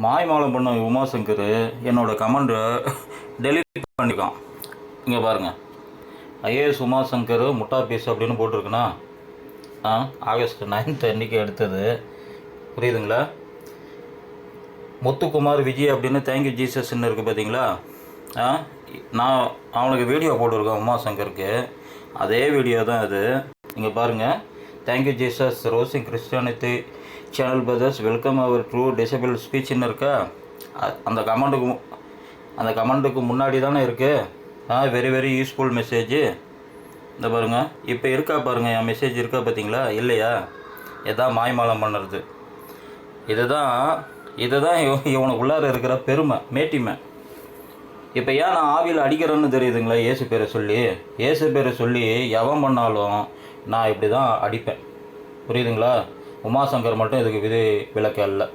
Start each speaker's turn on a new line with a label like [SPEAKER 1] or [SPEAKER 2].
[SPEAKER 1] மாய்மாலம் பண்ண உமாசங்கர் என்னோட கமெண்ட்டை டெலிட் பண்ணிக்கான் இங்கே பாருங்கள் ஐஏஎஸ் உமாசங்கர் முட்டா பீஸ் அப்படின்னு போட்டிருக்குண்ணா ஆ ஆகஸ்ட் நைன்த் அன்றைக்கி எடுத்தது. புரியுதுங்களா? முத்துக்குமார் விஜய் அப்படின்னு தேங்க்யூ ஜீசஸ்ன்னு இருக்குது பார்த்தீங்களா ஆ நான் அவனுக்கு வீடியோ போட்டிருக்கேன் உமாசங்கருக்கு. அதே வீடியோ தான் அது. இங்கே பாருங்கள் தேங்க்யூ ஜீசஸ் ரோசிங் கிறிஸ்டியானிட்டி சேனல் பிரதர்ஸ் வெல்கம் அவர் ட்ரூ டிசபிள் ஸ்பீச்னு இருக்கா? அந்த கமெண்ட்டுக்கு அந்த கமெண்ட்டுக்கு முன்னாடி தானே இருக்குது ஆ வெரி வெரி யூஸ்ஃபுல் மெசேஜ் இந்த பாருங்கள் இப்போ இருக்கா பாருங்கள் என் மெசேஜ் இருக்கா பார்த்தீங்களா இல்லையா? இதான் மாய்மாலம் பண்ணுறது. இதுதான் இதுதான் இவ- இவனுக்குள்ளார இருக்கிற பெருமை மேட்டிமை. இப்போ ஏன் நான் ஆவியில் அடிக்கிறேன்னு தெரியுதுங்களா ஏசு பேரை சொல்லி? ஏசு பேரை சொல்லி எவன் பண்ணாலும் நான் இப்படி தான் அடிப்பேன். புரியுதுங்களா? உமாசங்கர் மட்டும் இதுக்கு விதி விலக்கு அல்ல.